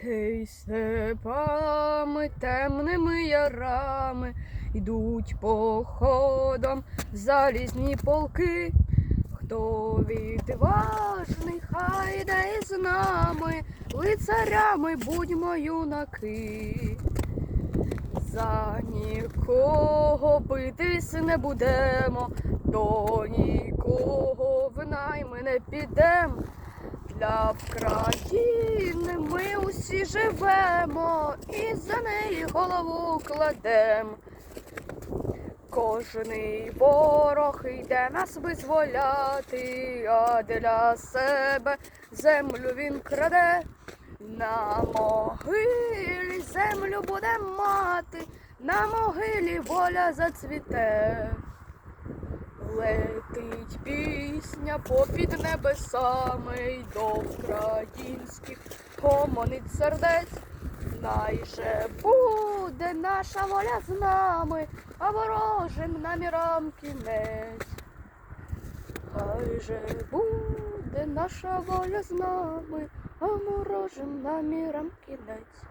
Гей, степами, темними ярами йдуть походом залізні полки. Хто відважний, хай йде з нами, лицарями будьмо юнаки. За нікого битись не будемо, до нікого в найми не підемо. Для країни ми живемо і за неї голову кладем. Кожний ворог йде нас визволяти, а для себе землю він краде. На могилі землю буде мати, на могилі воля зацвіте. Летить пісня попід небесами й до українських гомонить сердець. Найже буде наша воля з нами, а ворожим намірам кінець. Хай же буде наша воля з нами, а ворожим намірам кінець.